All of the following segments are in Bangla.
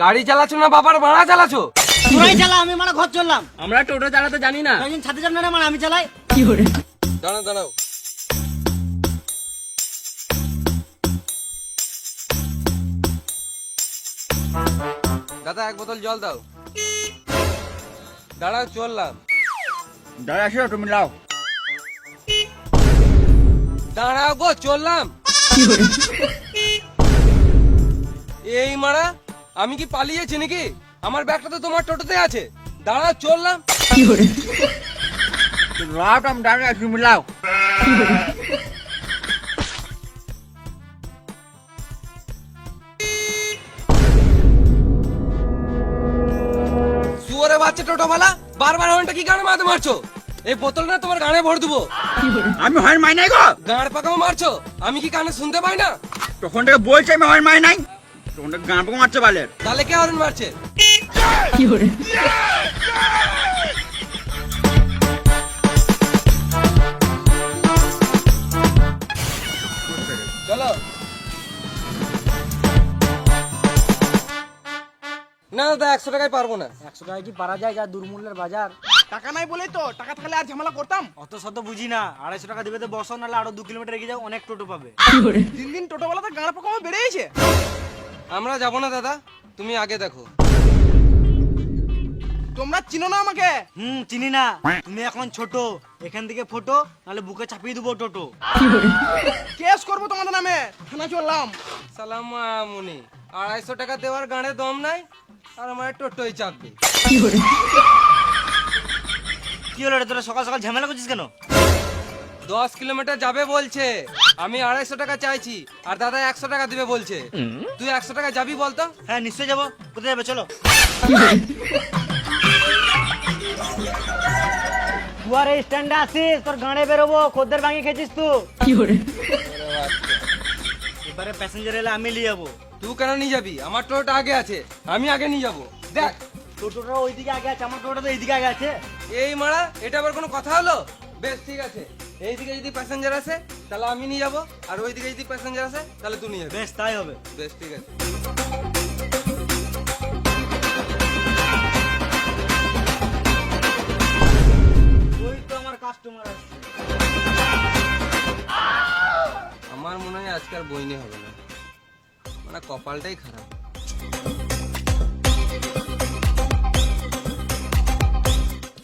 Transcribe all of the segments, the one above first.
গাড়ি চালাচ্ছ না বাবার ভাড়া চালাচ্ছ? তোরাই চালা আমি মানে ঘর চললাম। আমরা টোটো চালাতে জানি না। একজন ছাদে যান না মানে আমি চালাই। কি করে? দাঁড়াও দাঁড়াও। দাদা এক বোতল জল দাও। দাঁড়াও চললাম। দাঁড়া আসো তুমি লাও দাঁড়াও গো চললাম। এই মারা আমি কি পালিয়েছি নাকি? আমার ব্যাগটা তো তোমার টোটোতে আছে। দাঁড়াও চললাম। লাও তুমি দাঁড়া তুমি লাও। শুয়ারে বাচ্চা টোটোওয়ালা? বারবার হর্নটা কি গানে মারতে মারছো? এই বোতলটা তোমার গানে ভর দেবো। আমি হয় মাই নাই গো? গাঁড় পাকাও মারছো? আমি কি কানে শুনতে পাই না? তখন থেকে বলছি আমি হয় মাই নাই। থেকে গান মারছে বালের। তাহলে কে হর্ন মারছে? চলো। না দাদা একশো টাকায় পারব না। একশো টাকা কি পারা যায় যা দুর্মূল্যের বাজার? টাকা নাই বলেই তো টাকা থাকলে আর ঝামেলা করতাম? অত শত বুঝি না আড়াইশো টাকা দিবে তো বসো নাহলে আরও দু কিলোমিটার এগিয়ে যাও অনেক টোটো পাবে। দিন দিন টোটোবেলাতে গাঁড় পোকা বেড়েছে আমরা যাব না দাদা। তুমি আগে দেখো। তোমরা চিনো না আমাকে? হুম চিনি না। তুমি এখন ছোট। এখান থেকে ফটো নাহলে বুকে চাপিয়ে দেবো টোটো। কেস করব তোমাদের নামে। থানা চললাম। সালাম মুনি আড়াইশো টাকা দেওয়ার গাড়ে দম নাই আর আমার টোটোই চাপবে। কি হলো রে তোরা সকাল সকাল ঝামেলা করছিস কেন? দশ কিলোমিটার যাবে বলছে। আমি আড়াইশো টাকা চাইছি আর দাদা একশো টাকা দিবে বলছে। তুই একশো টাকা যাবি বলতো? হ্যাঁ নিশ্চয়ই যাব। কোথায় যাবে চলো। দুয়ারে স্ট্যান্ডে আসিস তোর গাড়ে বেরোবো খদ্দের ভাঙি খেয়েছিস তুই এবারে প্যাসেঞ্জার এলে আমি নিয়ে যাব। তুই কেন নিয়ে যাবি? আমার টোটোটা আগে আছে আমি আগে নিয়ে যাব। দেখ টোটোটা ওইদিকে আগে আছে আমার টোটোটা তো এইদিকে আগে আছে। এই মারা এটা আবার কোনো কথা হলো? বেশ ঠিক আছে। এইদিকে যদি প্যাসেঞ্জার আসে তাহলে আমি নিয়ে যাব। আর ওইদিকে যদি প্যাসেঞ্জার আসে তাহলে তুই নিয়ে যাবি। বেশ তাই হবে। বেশ ঠিক আছে। ওই তো আমার কাস্টমার আসছে। আমার মনে হয় আজকাল বইনি হবে না। মানে কপালটাই খারাপ।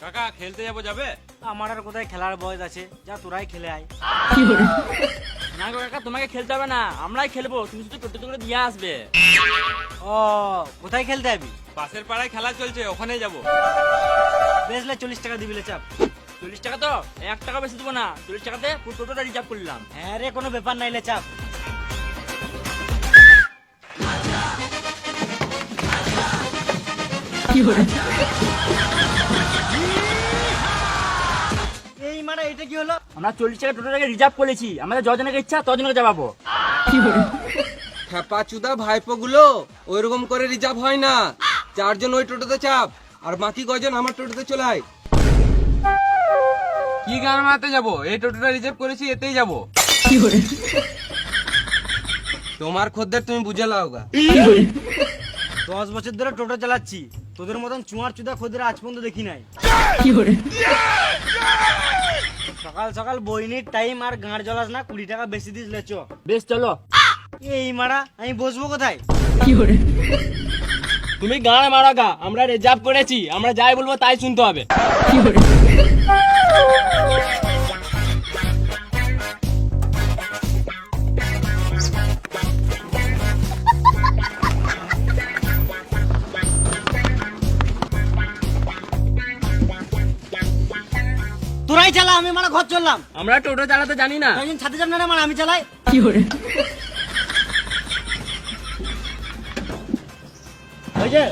কাকা খেলতে যাব যাবে? আমার আর কোথায় খেলার বয়স আছে? যা তোরাই খেলে আয়। না গো কাকা তোমাকে খেলতে হবে না। আমরাই খেলব। তুমি শুধু টোটো করে দিয়ে আসবে। ও কোথায় খেলতে যাবি? পাশের পাড়ায় খেলা চলছে ওখানে যাব। বেসলে চল্লিশ টাকা দিবিলে চাপ। চল্লিশ টাকা তো? এক টাকা বেশি দেবো না। চল্লিশ টাকাতে পুরো টোটোটা রিজার্ভ করলাম। হ্যাঁ রে কোনো ব্যাপার নাইলে চাপ। এই মারা এটা কি হলো? আমরা চল্লিশ টাকা টোটোটাকে রিজার্ভ করেছি। আমাদের যজনকে ইচ্ছা তজনকে যাব খেপা চুদা ভাইপো গুলো ওইরকম করে রিজার্ভ হয় না। চারজন ওই টোটোতে চাপ আর বাকি কজন আমার টোটোতে চলে আয়। কি গান মারাতে যাব? এই টোটোটা রিজার্ভ করেছি এতেই যাব। তোমার খদ্দের তুমি বুঝে লাও গা। দশ বছর ধরে টোটো চালাচ্ছি। তোদের মতন চুয়ার চুদা খোদের আজ পর্যন্ত দেখি নাই। সকাল সকাল বইনির টাইম আর গাঁড় জলাস না কুড়ি টাকা বেশি দিস লেচ। বেশ চলো। এই মারা আমি বসবো কোথায়? তুমি গাঁড় মারা গা আমরা রিজার্ভ করেছি আমরা যাই বলব তাই শুনতে হবে। তোরাই চালা আমি মানে ঘর চললাম। আমরা টোটো চালাতে জানি না। একজন ছাদে যান না মানে আমি চালাই। ওই যে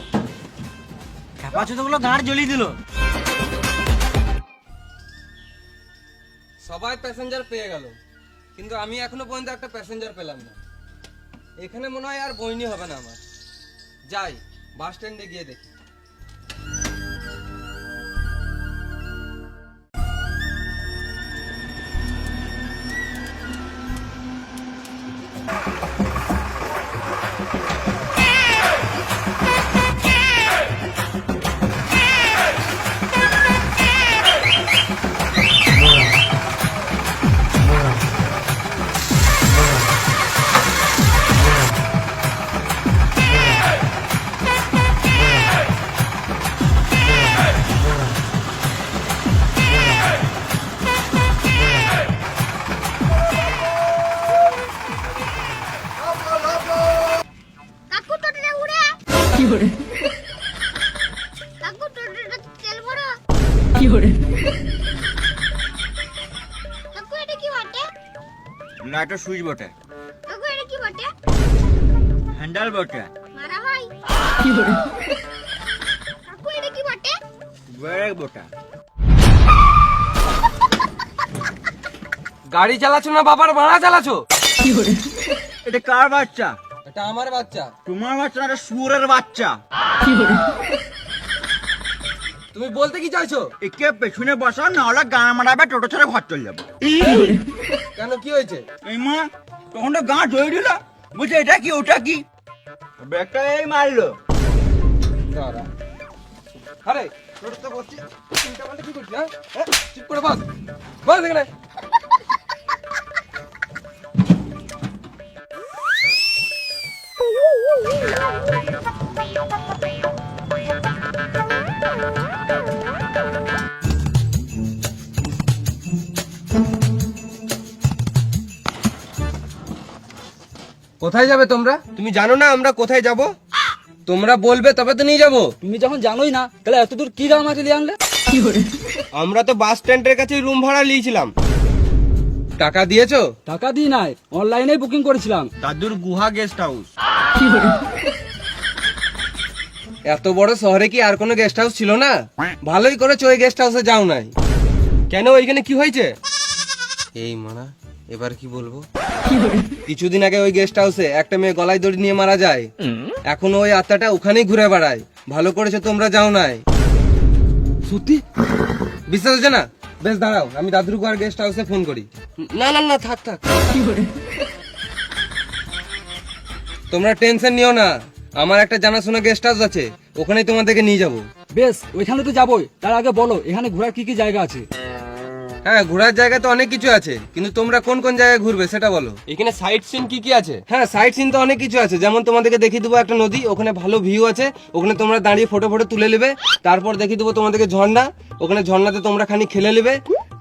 চুদগুলো গাঁড় জ্বলিয়ে দিল। সবাই প্যাসেঞ্জার পেয়ে গেল। কিন্তু আমি এখনও পর্যন্ত একটা প্যাসেঞ্জার পেলাম না। এখানে মনে হয় আর বইনি হবে না আমার। যাই বাস স্ট্যান্ডে গিয়ে দেখি। লাইটের সুইচ বটে। কাকু এটা কি বটে? হ্যান্ডেল বটে। মারা কাকু এটা কি বটে? ব্রেক বটে। গাড়ি চালাচ্ছো না বাবার ভাড়া চালাচ্ছো? এটা কার বাচ্চা? এটা আমার বাচ্চা। তোমার বাচ্চা না এটা সুরের বাচ্চা। তুমি বলতে কি চাইছো? একে পেছনে বসা না হলে গান মারাবে টোটো ছেড়ে ঘর চলে যাব। কেন কি হয়েছে? এই মা তখন তো গাঁ ধরে দিল। বুঝছে এটা কি ওটা কি? ব্যাগটা এই মারলো। দাঁড়া। আরে তোর তো বসছি। চিন্তা করলে কি করছিস হ্যাঁ? হ্যাঁ চুপ করে বস। বস এখানে। কোথায় যাবে তোমরা? তুমি জানো না আমরা কোথায় যাব? তোমরা বলবে তবে তো নিয়ে যাব। তুমি যখন জানোই না তাহলে এত দূর কি দাম আছে আনলে? আমরা তো বাস স্ট্যান্ডের কাছে রুম ভাড়া নিয়েছিলাম। টাকা দিয়েছ? টাকা দিই নাই অনলাইনে বুকিং করেছিলাম। দাদুর গুহা গেস্ট হাউস এত বড় শহরে কি আর কোনো গেস্ট হাউস ছিল না? ভালোই করেছ ওই গেস্ট হাউসে যাও নাই। কেন ওইখানে কি হয়েছে? এই মারা, এবার কি বলব? কিছুদিন আগে ওই গেস্ট হাউসে একটা মেয়ে গলায় দড়ি নিয়ে মারা যায়। এখন ওই আত্মাটা ওখানেই ঘুরে বেড়ায়। ভালো করেছ, তোমরা যাও নাই। সত্যি? বিশ্বাস হচ্ছে না? বেশ, দাঁড়াও, আমি দাদুর গুহার গেস্ট হাউসে ফোন করি। না না না, থাক থাক। তোমরা টেনশন নিও না। আমার একটা জানাশোনা গেস্ট হাউস আছে, ওখানেই তোমাদেরকে নিয়ে যাব। বেশ, ওইখানে তো যাবোই। তার আগে বলো, এখানে ঘোরার কি কি জায়গা আছে? হ্যাঁ ঘোরার জায়গা তো অনেক কিছু আছে কিন্তু তোমরা কোন কোন জায়গায় ঘুরবে সেটা বলো। এখানে সাইট সিন কি কি আছে? হ্যাঁ সাইট সিন তো অনেক কিছু আছে যেমন তোমাদেরকে দেখিয়ে দেবো একটা নদী ওখানে ভালো ভিউ আছে ওখানে তোমরা দাঁড়িয়ে ফটো ফটো তুলে নেবে তারপর দেখিয়ে দেবো তোমাদেরকে ঝর্ণা ওখানে ঝর্ণাতে তোমরা খানি খেলে নেবে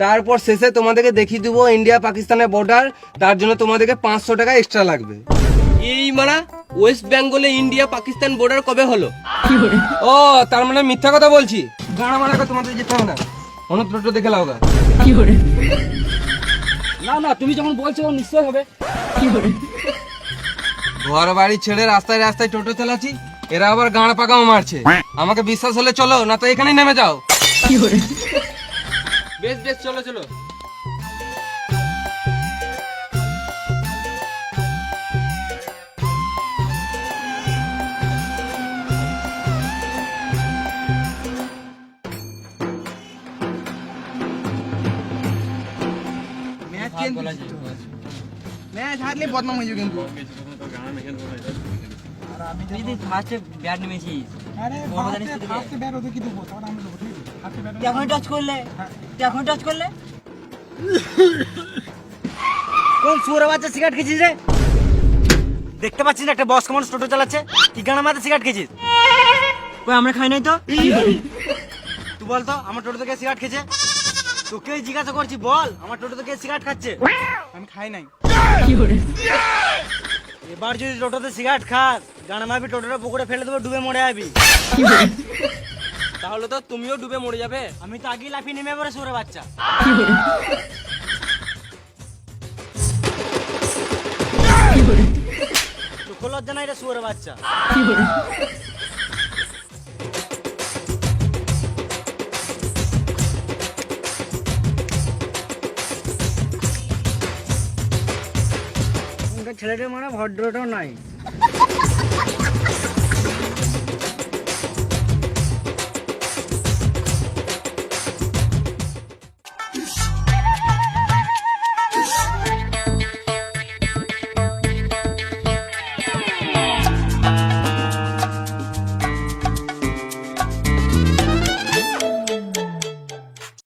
তারপর শেষে তোমাদেরকে দেখিয়ে দেবো ইন্ডিয়া পাকিস্তানের বর্ডার তার জন্য তোমাদেরকে পাঁচশো টাকা এক্সট্রা লাগবে। এই মারা ওয়েস্ট বেঙ্গলে ইন্ডিয়া পাকিস্তান বর্ডার কবে হলো? ও তার মানে মিথ্যা কথা বলছি। গাড়া মারা তোমাদের যেতে হবে না। টোটো দেখে লাও গা। না না তুমি যখন বলছো নিশ্চয় হবে। ঘর বাড়ি ছেড়ে রাস্তায় রাস্তায় টোটো চালাচ্ছি এরা আবার গাঁড় পাকাও মারছে। আমাকে বিশ্বাস হলে চলো না তো এখানে নেমে যাও। বেশ বেশ চলো চলো। ম্যাচ হারলে বদনাম হয়ে যাবে কিন্তু। তুই ফার্স্টে ব্যাট নেমেছিস বড় জানিস তো দিকে। তুই এখন টাচ করলে? এখন টাচ করলে? কোন সুরে বাচ্চা সিগারেট খেয়েছিস রে? দেখতে পাচ্ছিস না একটা বস মানুষ টোটো চালাচ্ছে? কি গানা মাথায় সিগারেট খেয়েছিস? কই আমরা খাই নাই তো? তুই বল তো আমার টোটো থেকে সিগারেট খেয়েছে? তোকেই জিজ্ঞাসা করছি বল। আমার টোটো থেকে সিগারেট খাচ্ছে? আমি খাই নাই। এবার যদি টোটোতে সিগারেট খাস গানা মারবি টোটোটা পুকুরে ফেলে দেবো ডুবে মরে যাবি। তাহলে তো তুমিও ডুবে মরে যাবে। আমি তো আগেই লাফিয়ে নেমে পড়ে সুরে বাচ্চা। চোখ লজ্জা নাই রে সুরে বাচ্চা। ছেলেটা মানে ভদ্রটাও নাই।